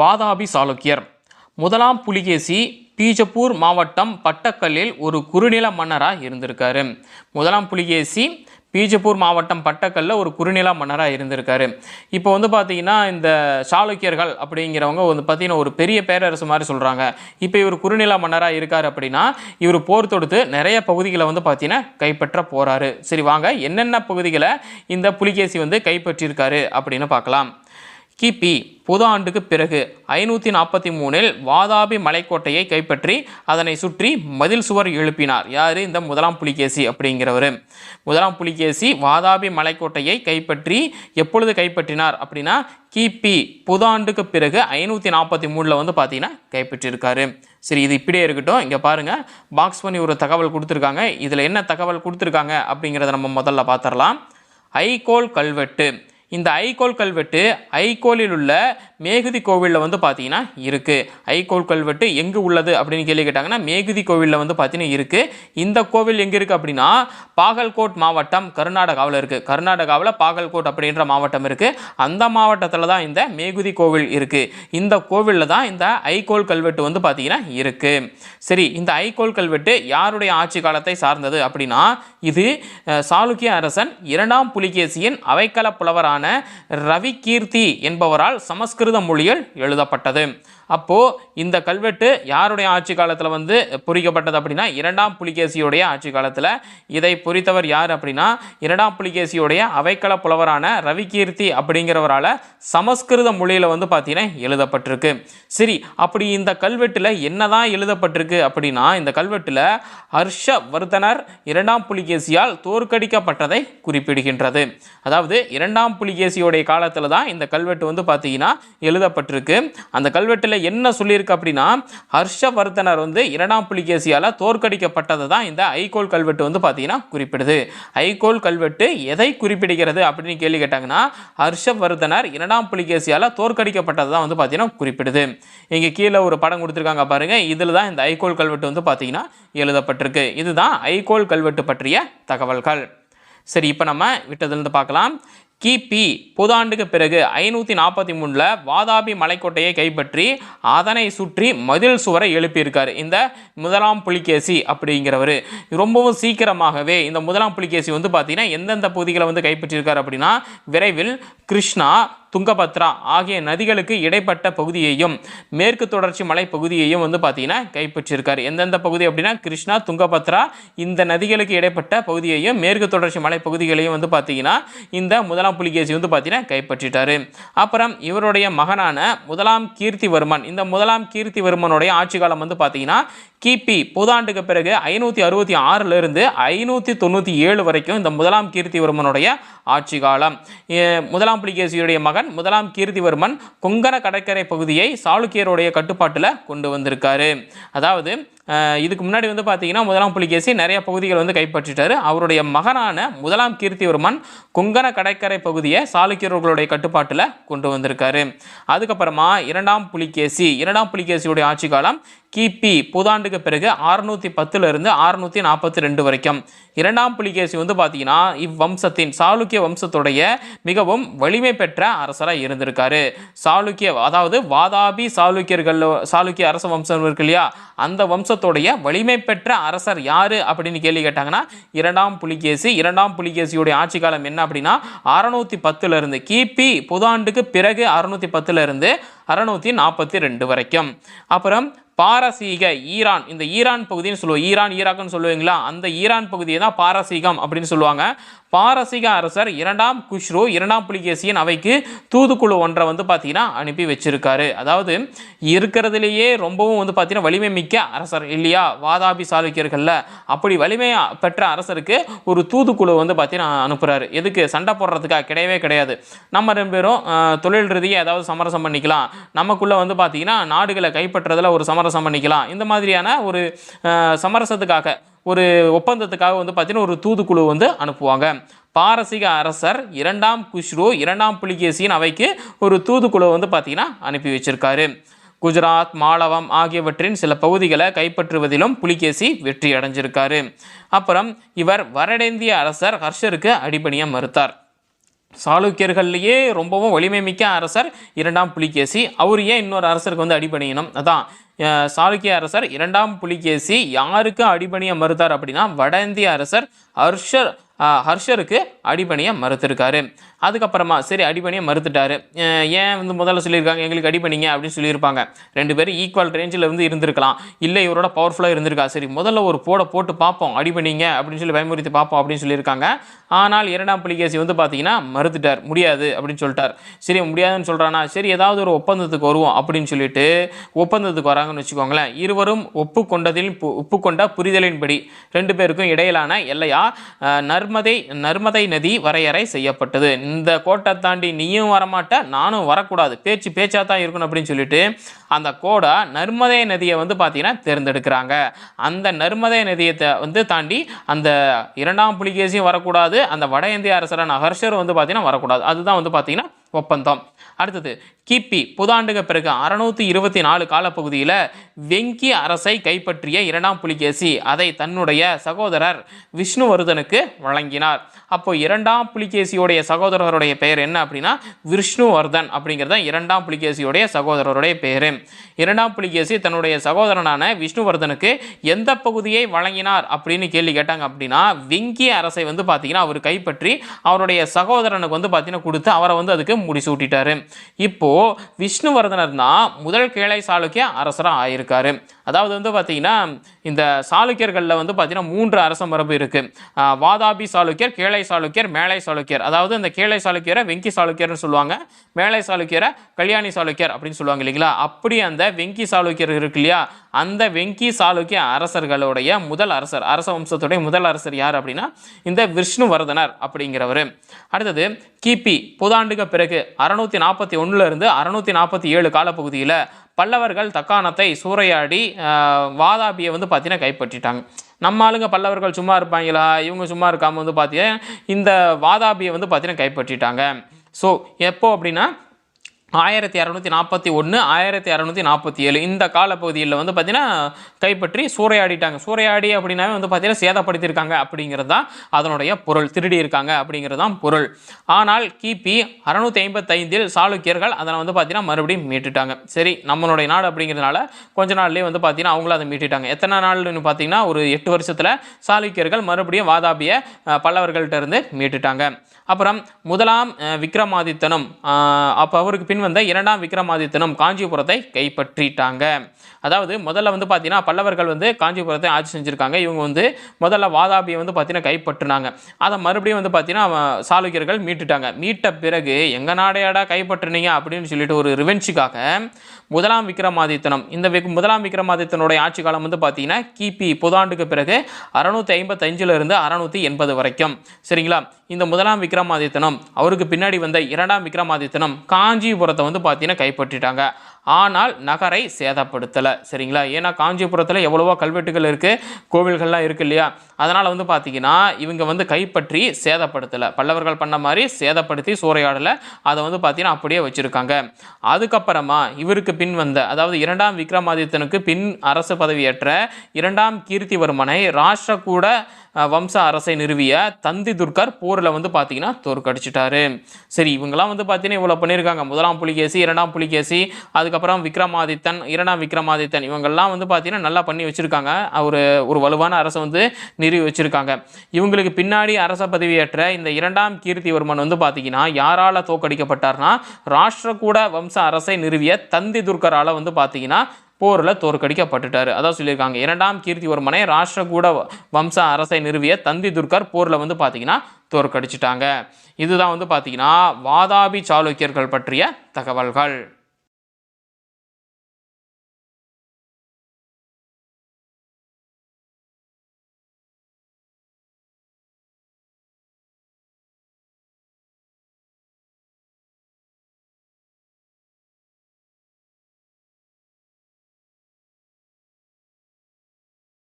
வாதாபி சாளுக்கியர். முதலாம் புலிகேசி பீஜப்பூர் மாவட்டம் பட்டக்கல்லில் ஒரு குறுநில மன்னராக இருந்திருக்காரு. முதலாம் புலிகேசி பீஜப்பூர் மாவட்டம் பட்டக்கல்ல ஒரு குறுநில மன்னராக இருந்திருக்காரு. இப்போ வந்து பார்த்தீங்கன்னா இந்த சாளுக்கியர்கள் அப்படிங்கிறவங்க வந்து பார்த்தீங்கன்னா ஒரு பெரிய பேரரசு மாதிரி சொல்கிறாங்க இப்போ இவர் குறுநில மன்னராக இருக்கார் அப்படின்னா இவர் போர் தொடுத்து நிறைய பகுதிகளை வந்து பார்த்தீங்கன்னா கைப்பற்ற போகிறாரு சரி வாங்க என்னென்ன பகுதிகளை இந்த புலிகேசி வந்து கைப்பற்றியிருக்காரு அப்படின்னு பார்க்கலாம். கிபி புது ஆண்டுக்கு பிறகு ஐநூற்றி நாற்பத்தி மூணில் வாதாபி மலைக்கோட்டையை கைப்பற்றி அதனை சுற்றி மதில் சுவர் எழுப்பினார். யார்? இந்த முதலாம் புலிகேசி அப்படிங்கிறவர். முதலாம் புலிகேசி வாதாபி மலைக்கோட்டையை கைப்பற்றி எப்பொழுது கைப்பற்றினார் அப்படின்னா கிபி புதாண்டுக்கு பிறகு ஐநூற்றி நாற்பத்தி மூணில் வந்து பார்த்தீங்கன்னா கைப்பற்றியிருக்காரு சரி இது இப்படியே இருக்கட்டும். இங்கே பாருங்கள் பாக்ஸ் பண்ணி ஒரு தகவல் கொடுத்துருக்காங்க. இதில் என்ன தகவல் கொடுத்துருக்காங்க அப்படிங்கிறத நம்ம முதல்ல பார்த்துடலாம். ஐகோல் கல்வெட்டு. இந்த ஐகோல் கல்வெட்டு ஐகோலில் உள்ள மேகுதி கோவிலில் வந்து பார்த்தீங்கன்னா இருக்குது ஐகோல் கல்வெட்டு எங்கே உள்ளது அப்படின்னு கேள்வி கேட்டாங்கன்னா மேகுதி கோவிலில் வந்து பார்த்தீங்கன்னா இருக்குது இந்த கோவில் எங்கே இருக்குது அப்படின்னா பாகல்கோட் மாவட்டம் கர்நாடகாவில் இருக்குது கர்நாடகாவில் பாகல்கோட் அப்படின்ற மாவட்டம் இருக்குது அந்த மாவட்டத்தில் தான் இந்த மேகுதி கோவில் இருக்குது இந்த கோவிலில் தான் இந்த ஐகோல் கல்வெட்டு வந்து பார்த்தீங்கன்னா இருக்குது சரி இந்த ஐகோல் கல்வெட்டு யாருடைய ஆட்சி காலத்தை சார்ந்தது அப்படின்னா இது சாளுக்கிய அரசன் இரண்டாம் புலிகேசியின் அவைக்கல அவைக்கள புலவரான ரவி கீர்த்தி என்பவரால் சமஸ்கிருத மொழியில் எழுதப்பட்டது. அப்போது இந்த கல்வெட்டு யாருடைய ஆட்சி காலத்தில் வந்து பொறிக்கப்பட்டது அப்படின்னா இரண்டாம் புலிகேசியுடைய ஆட்சி காலத்தில். இதை பொறித்தவர் யார் அப்படின்னா இரண்டாம் புலிகேசியுடைய அவைக்கள புலவரான ரவி கீர்த்தி அப்படிங்கிறவரால் சமஸ்கிருத மொழியில் வந்து பார்த்தீங்கன்னா எழுதப்பட்டிருக்கு. சரி அப்படி இந்த கல்வெட்டில் என்னதான் எழுதப்பட்டிருக்கு அப்படின்னா இந்த கல்வெட்டில் ஹர்ஷவர்தனர் இரண்டாம் புலிகேசியால் தோற்கடிக்கப்பட்டதை குறிப்பிடுகின்றது. அதாவது இரண்டாம் புலிகேசியுடைய காலத்தில் தான் இந்த கல்வெட்டு வந்து பார்த்தீங்கன்னா எழுதப்பட்டிருக்கு. அந்த கல்வெட்டில் என்ன சொல்லியிருக்கு அப்படின்னா ஹர்ஷவர்தனர் வந்து இரண்டாம் புலிகேசியால் தோற்கடிக்கப்பட்டது தான் இந்த ஐகோல் கல்வெட்டு வந்து பார்த்தீங்கன்னா குறிப்பிடுது. ஐகோல் கல்வெட்டு எதை குறிப்பிடுகிறது அப்படின்னு கேள்வி கேட்டாங்கன்னா ஹர்ஷவர்தனர் இரண்டாம் புலிகேசியால் தோற்கடிக்கப்பட்டது தான் வந்து பார்த்தீங்கன்னா குறிப்பிடுது. இங்கே கீழே ஒரு படம் கொடுத்துருக்காங்க பாருங்கள் இதில் தான் இந்த ஐகோல் கல்வெட்டு வந்து பார்த்தீங்கன்னா எழுதப்பட்டிருக்கு. இதுதான் ஐகோல் கல்வெட்டு பற்றிய தகவல்கள். சரி இப்போ நம்ம விட்டதுலேருந்து பார்க்கலாம். கிபி புதாண்டுக்கு பிறகு ஐநூற்றி நாற்பத்தி மூணில் வாதாபி மலைக்கோட்டையை கைப்பற்றி அதனை சுற்றி மதில் சுவரை எழுப்பியிருக்கார். இந்த முதலாம் புலிகேசி அப்படிங்கிறவர். ரொம்பவும் சீக்கிரமாகவே இந்த முதலாம் புலிகேசி வந்து பார்த்தீங்கன்னா எந்தெந்த பகுதிகளை வந்து கைப்பற்றியிருக்காரு அப்படின்னா விரைவில் கிருஷ்ணா துங்கபத்ரா ஆகிய நதிகளுக்கு இடைப்பட்ட பகுதியையும் மேற்கு தொடர்ச்சி மலை பகுதியையும் வந்து பார்த்தீங்கன்னா கைப்பற்றியிருக்கார் எந்தெந்த பகுதி அப்படின்னா கிருஷ்ணா துங்கபத்ரா இந்த நதிகளுக்கு இடைப்பட்ட பகுதியையும் மேற்கு தொடர்ச்சி மலை பகுதிகளையும் வந்து பார்த்தீங்கன்னா இந்த முதலாம் புலிகேசி வந்து பார்த்தீங்கன்னா கைப்பற்றிட்டாரு. அப்புறம் இவருடைய மகனான முதலாம் கீர்த்திவர்மன் இந்த முதலாம் கீர்த்திவர்மனுடைய ஆட்சி காலம் வந்து பார்த்தீங்கன்னா கிபி புதாண்டுக்கு பிறகு ஐநூற்றி அறுபத்தி ஆறிலிருந்து ஐநூற்றி தொண்ணூற்றி ஏழு வரைக்கும் இந்த முதலாம் கீர்த்திவர்மனுடைய ஆட்சி காலம். முதலாம் புலிகேசியுடைய மகன் முதலாம் கீர்த்திவர்மன் கொங்கண கடற்கரை பகுதியை சாளுக்கியருடைய கட்டுப்பாட்டில் கொண்டு வந்திருக்காரு. அதாவது இதுக்கு முன்னாடி வந்து பார்த்தீங்கன்னா முதலாம் புலிகேசி நிறைய பகுதிகள் வந்து கைப்பற்றிட்டாரு. அவருடைய மகனான முதலாம் கீர்த்திவர்மன் கொங்கண கடற்கரை பகுதியை சாளுக்கியர்களுடைய கட்டுப்பாட்டில் கொண்டு வந்திருக்காரு. அதுக்கப்புறமா இரண்டாம் புலிகேசி இரண்டாம் புலிகேசியுடைய ஆட்சி காலம் கிபி புதாண்டுக்கு பிறகு அறுநூற்றி பத்துலேருந்து அறுநூற்றி நாற்பத்தி ரெண்டு வரைக்கும். இரண்டாம் புலிகேசி வந்து பார்த்தீங்கன்னா இவ்வம்சத்தின் சாளுக்கிய வம்சத்துடைய மிகவும் வலிமை பெற்ற அரசராக இருந்திருக்காரு. சாளுக்கிய அதாவது வாதாபி சாளுக்கியர்கள் சாளுக்கிய அரச வம்சம் இருக்கு இல்லையா? அந்த வம்சத்துடைய வலிமை பெற்ற அரசர் யார் அப்படின்னு கேள்வி கேட்டாங்கன்னா இரண்டாம் புலிகேசி இரண்டாம் புலிகேசியுடைய ஆட்சி காலம் என்ன அப்படின்னா அறுநூற்றி பத்துலேருந்து கிபி புதாண்டுக்கு பிறகு அறுநூற்றி பத்துலேருந்து அறுநூற்றி நாற்பத்தி ரெண்டு வரைக்கும். அப்புறம் பாரசீக ஈரான் இந்த ஈரான் பகுதின்னு சொல்லுவோம். ஈரான் ஈராக்னு சொல்லுவீங்களா? அந்த ஈரான் பகுதியை தான் பாரசீகம் அப்படின்னு சொல்லுவாங்க. பாரசீக அரசர் இரண்டாம் குஷ்ரு இரண்டாம் புலிகேசியின் அவைக்கு தூதுக்குழு ஒன்றை வந்து பார்த்தீங்கன்னா அனுப்பி வச்சிருக்காரு. அதாவது இருக்கிறதுலேயே ரொம்பவும் வந்து பார்த்தீங்கன்னா வலிமை மிக்க அரசர் இல்லையா? வாதாபி சாளுக்கியர்களில் அப்படி வலிமை பெற்ற அரசருக்கு ஒரு தூதுக்குழு வந்து பார்த்தீங்கன்னா அனுப்புகிறாரு எதுக்கு? சண்டை போடுறதுக்காக கிடையவே கிடையாது. நம்ம ரெண்டு பேரும் தொழில் ரீதியாக ஏதாவது சமரசம் பண்ணிக்கலாம். நமக்குள்ளே வந்து பார்த்தீங்கன்னா நாடுகளை கைப்பற்றுறதுல ஒரு சமரசம் பண்ணிக்கலாம். இந்த மாதிரியான ஒரு சமரசத்துக்காக ஒரு ஒப்பந்தத்துக்காக வந்து பார்த்தீங்கன்னா ஒரு தூதுக்குழு வந்து அனுப்புவாங்க. பாரசீக அரசர் இரண்டாம் குஷ்ரு இரண்டாம் புலிகேசியின் அவைக்கு ஒரு தூதுக்குழு வந்து பார்த்தீங்கன்னா அனுப்பி வச்சிருக்காரு. குஜராத் மாளவம் ஆகியவற்றின் சில பகுதிகளை கைப்பற்றுவதிலும் புலிகேசி வெற்றி அடைஞ்சிருக்காரு அப்புறம் இவர் வடஇந்திய அரசர் ஹர்ஷருக்கு அடிபணிய மறுத்தார். சாளுக்கியர்கள்லேயே ரொம்பவும் வலிமை மிக்க அரசர் இரண்டாம் புலிகேசி. அவர் ஏன் இன்னொரு அரசருக்கு வந்து அடிபணியணும்? அதான் சாளுக்கிய அரசர் இரண்டாம் புலிகேசி யாருக்கு அடிபணிய மறுத்தார் அப்படின்னா வட இந்திய அரசர் ஹர்ஷர் ஹர்ஷருக்கு அடிபணிய மறுத்திருக்காரு. அதுக்கப்புறமா சரி அடிபணியை மறுத்துட்டாரு. ஏன் வந்து முதல்ல சொல்லியிருக்காங்க எங்களுக்கு அடிபணிங்க அப்படின்னு சொல்லியிருப்பாங்க. ரெண்டு பேரும் ஈக்குவல் ரேஞ்சில் இருந்து இருந்திருக்கலாம். இல்லை இவரோட பவர்ஃபுல்லாக இருந்திருக்கா. சரி முதல்ல ஒரு போட போட்டு பார்ப்போம். அடிபணிங்க அப்படின்னு சொல்லி பயமுறுத்தி பார்ப்போம் அப்படின்னு சொல்லியிருக்காங்க. ஆனால் இரண்டாம் புலிகேசி வந்து பார்த்தீங்கன்னா மறுத்துட்டார். முடியாது அப்படின்னு சொல்லிட்டார். சரி முடியாதுன்னு சொல்கிறானா சரி ஏதாவது ஒரு ஒப்பந்தத்துக்கு வருவோம் அப்படின்னு சொல்லிட்டு ஒப்பந்தத்துக்கு வராங்கன்னு வச்சுக்கோங்களேன். இருவரும் ஒப்புக்கொண்டதில் பு- ஒப்புக்கொண்ட புரிதலின்படி ரெண்டு பேருக்கும் இடையிலான எல்லையா நர்மதை நர்மதை நதி வரையறை செய்யப்பட்டது. இந்த கோட்டை தாண்டி நீயும் வரமாட்ட நானும் வரக்கூடாது. பேச்சு பேச்சா தான் இருக்கணும் அப்படின்னு சொல்லிட்டு அந்த கோடை நர்மதை நதியை வந்து பார்த்தீங்கன்னா தேர்ந்தெடுக்கிறாங்க. அந்த நர்மதை நதியை த- வந்து தாண்டி அந்த இரண்டாம் புலிகேசியும் வரக்கூடாது அந்த வட இந்திய அரசரான ஹர்ஷர் வந்து பார்த்தீங்கன்னா வரக்கூடாது. அதுதான் வந்து பார்த்தீங்கன்னா ஒப்பந்தம். அடுத்தது கிபி புதாண்டுக்கு பிறகு அறுநூத்தி இருபத்தி நாலு காலப்பகுதியில் வெங்கி அரசை கைப்பற்றிய இரண்டாம் புலிகேசி அதை தன்னுடைய சகோதரர் விஷ்ணுவர்தனுக்கு வழங்கினார். அப்போ இரண்டாம் புலிகேசியுடைய சகோதரருடைய பெயர் என்ன அப்படின்னா விஷ்ணுவர்தன் அப்படிங்கிறது தான் இரண்டாம் புலிகேசியுடைய சகோதரருடைய பெயர் இரண்டாம் புலிகேசி தன்னுடைய சகோதரனான விஷ்ணுவர்தனுக்கு எந்த பகுதியை வழங்கினார் அப்படின்னு கேள்வி கேட்டாங்க அப்படின்னா வெங்கி அரசை வந்து பார்த்தீங்கன்னா அவர் கைப்பற்றி அவருடைய சகோதரனுக்கு வந்து பார்த்தீங்கன்னா கொடுத்து அவரை வந்து அதுக்கு முடிசூட்டிட்டாரு. இப்போ விஷ்ணுவர்தனர் தான் முதல் கேளை சாளுக்கிய அரசராக ஆயிருக்காரு. அதாவது வந்து பார்த்திங்கன்னா இந்த சாளுக்கியர்களில் வந்து பார்த்திங்கன்னா மூன்று அரச மரபு இருக்குது வாதாபி சாளுக்கியர் கேளை சாளுக்கியர் மேலை சாளுக்கியர். அதாவது இந்த கேளை சாளுக்கியரை வெங்கி சாளுக்கியர்னு சொல்லுவாங்க. மேலை சாளுக்கியரை கல்யாணி சாளுக்கியர் அப்படின்னு சொல்லுவாங்க இல்லைங்களா? அப்படி அந்த வெங்கி சாளுக்கியர் இருக்கு இல்லையா? அந்த வெங்கி சாளுக்கிய அரசர்களுடைய முதல் அரசர் அரச வம்சத்துடைய முதல் அரசர் யார் அப்படின்னா இந்த விஷ்ணுவர்தனர் அப்படிங்கிறவர். அடுத்தது கிபி புதாண்டுக்கு பிறகு அறுநூத்தி நாற்பத்தி ஒன்றுலேருந்து அறுநூத்தி நாற்பத்தி ஏழு காலப்பகுதியில் பல்லவர்கள் தக்காணத்தை சூறையாடி வாதாபியை வந்து பார்த்தீங்கன்னா கைப்பற்றிட்டாங்க. நம்ம ஆளுங்க பல்லவர்கள் சும்மா இருப்பாங்களா? இவங்க சும்மா இருக்காமல் வந்து பார்த்தீங்கன்னா இந்த வாதாபியை வந்து பார்த்தீங்கன்னா கைப்பற்றிட்டாங்க. ஸோ எப்போ அப்படின்னா ஆயிரத்தி இரநூத்தி நாற்பத்தி ஒன்று ஆயிரத்தி இரநூத்தி நாற்பத்தி ஏழு. இந்த காலப்பகுதியில் வந்து பார்த்தீங்கன்னா கைப்பற்றி சூறையாடிட்டாங்க. சூறையாடி அப்படின்னாவே வந்து பார்த்தீங்கன்னா சேதப்படுத்தியிருக்காங்க அப்படிங்கிறது தான் அதனுடைய பொருள். திருடி இருக்காங்க அப்படிங்கிறது தான் பொருள். ஆனால் கிபி அறநூற்றி ஐம்பத்தைந்தில் சாளுக்கியர்கள் அதனை வந்து பார்த்தீங்கன்னா மறுபடியும் மீட்டுட்டாங்க. சரி நம்மளுடைய நாடு அப்படிங்கிறதுனால கொஞ்ச நாள்லேயே வந்து பார்த்தீங்கன்னா அவங்களும் அதை மீட்டுட்டாங்க. எத்தனை நாள்னு பார்த்தீங்கன்னா ஒரு எட்டு வருஷத்தில் சாளுக்கியர்கள் மறுபடியும் வாதாபியை பல்லவர்கள்ட்ட இருந்து மீட்டுட்டாங்க. அப்புறம் முதலாம் விக்ரமாதித்தனும் அப்போ அவருக்கு பின் பின்வந்த இரண்டாம் விக்ரமாதித்தனும் காஞ்சிபுரத்தை கைப்பற்றிட்டாங்க. அதாவது முதல்ல வந்து பார்த்தீங்கன்னா பல்லவர்கள் வந்து காஞ்சிபுரத்தை ஆட்சி செஞ்சுருக்காங்க. இவங்க வந்து முதல்ல வாதாபியை வந்து பார்த்தீங்கன்னா கைப்பற்றினாங்க. அதை மறுபடியும் வந்து பார்த்தீங்கன்னா சாளுக்கியர்கள் மீட்டுட்டாங்க. மீட்ட பிறகு எங்கள் நாடையாடா கைப்பற்றினீங்க? அப்படின்னு சொல்லிட்டு ஒரு ரிவென்ச்சுக்காக முதலாம் விக்ரமாதித்தனம் இந்த முதலாம் விக்ரமாதித்தனுடைய ஆட்சி காலம் வந்து பார்த்தீங்கன்னா கிபி புதாண்டுக்கு பிறகு அறுநூத்தி ஐம்பத்தஞ்சிலிருந்து இருந்து எண்பது வரைக்கும். சரிங்களா? இந்த முதலாம் விக்ரமாதித்தனம் அவருக்கு பின்னாடி வந்த இரண்டாம் விக்ரமாதித்தனம் காஞ்சிபுரம் காஞ்சிபுரத்தை வந்து பார்த்தீங்கன்னா கைப்பற்றிட்டாங்க. ஆனால் நகரை சேதப்படுத்தலை. சரிங்களா? ஏன்னா காஞ்சிபுரத்தில் எவ்வளவோ கல்வெட்டுகள் இருக்குது கோவில்கள்லாம் இருக்கு இல்லையா? அதனால் வந்து பார்த்தீங்கன்னா இவங்க வந்து கைப்பற்றி சேதப்படுத்தலை. பல்லவர்கள் பண்ண மாதிரி சேதப்படுத்தி சூறையாடலை. அதை வந்து பார்த்தீங்கன்னா அப்படியே வச்சுருக்காங்க. அதுக்கப்புறமா இவருக்கு பின் வந்த அதாவது இரண்டாம் விக்ரமாதித்தனுக்கு பின் அரசு பதவியேற்ற இரண்டாம் கீர்த்திவர்மனை ராஷ்டிரகூட வம்ச அரசை நிறுவிய தந்தி துர்கர் போரில் வந்து பார்த்தீங்கன்னா தோற்கடிச்சிட்டாரு. சரி இவங்கெல்லாம் வந்து பார்த்தீங்கன்னா இவ்வளோ பண்ணியிருக்காங்க. முதலாம் புலிகேசி இரண்டாம் புலிகேசி அதுக்கு அதுக்கப்புறம் விக்ரமாதித்தன் இரண்டாம் விக்ரமாதித்தன் இவங்கெல்லாம் வந்து பார்த்தீங்கன்னா நல்லா பண்ணி வச்சுருக்காங்க. ஒரு ஒரு வலுவான அரசை வந்து நிறுவி வச்சுருக்காங்க. இவங்களுக்கு பின்னாடி அரச பதவியேற்ற இந்த இரண்டாம் கீர்த்திவர்மன் வந்து பார்த்தீங்கன்னா யாரால தோற்கடிக்கப்பட்டார்னா ராஷ்டிரகூட வம்ச அரசை நிறுவிய தந்தி துர்கரால் வந்து பார்த்தீங்கன்னா போரில் தோற்கடிக்கப்பட்டுட்டார். அதான் சொல்லியிருக்காங்க. இரண்டாம் கீர்த்திவர்மனை ராஷ்டிரகூட வம்ச அரசை நிறுவிய தந்தி துர்கர் போரில் வந்து பார்த்தீங்கன்னா தோற்கடிச்சிட்டாங்க. இதுதான் வந்து பார்த்தீங்கன்னா வாதாபி சாளுக்கியர்கள் பற்றிய தகவல்கள்.